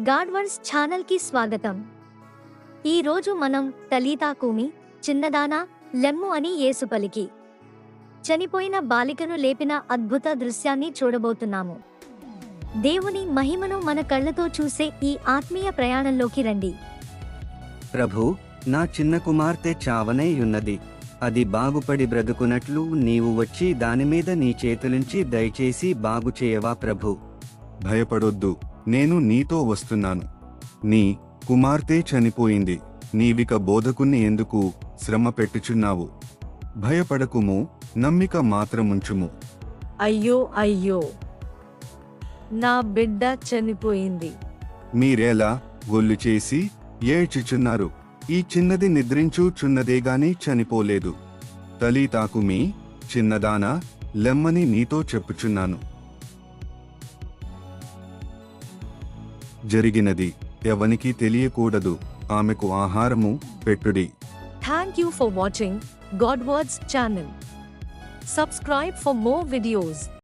గాడ్వర్స్ ఛానల్కి స్వాగతం. ఈరోజు మనం తలీతా కూమి చిన్నదానా లెమ్ము అని యేసు పలికి. చనిపోయిన బాలికను లేపిన అద్భుత దృశ్యాన్ని చూడబోతున్నాము. దేవుని మహిమను మన కళ్ళతో చూసే ఈ ఆత్మీయ ప్రయాణంలోకి రండి. ప్రభు నా చిన్న కుమార్తె చావనేయున్నది అది బాగుపడి బ్రతుకునట్లు నీవు వచ్చి దానిమీద నీ చేతులుంచి దయచేసి బాగు చేయవా ప్రభు? భయపడొద్దు. నేను నీతో వస్తున్నాను. నీ కుమార్తె చనిపోయింది. నీవిక బోధకుని ఎందుకు శ్రమ పెట్టుచున్నావు? భయపడకుము నమ్మిక మాత్రముంచుము. అయ్యో అయ్యో! నా బిడ్డ చనిపోయింది. మీరేలా గొల్లు చేసి ఏడ్చుచున్నారు? ఈ చిన్నది నిద్రించుచున్నదే గాని చనిపోలేదు తలీతాకు మీ చిన్నదానా లెమ్మని నీతో చెప్పుచున్నాను. జరిగినది. ఎవనికి తెలియకూడదు. ఆమెకు ఆహారము పెట్టుడి. Thank you for watching God words channel subscribe for more videos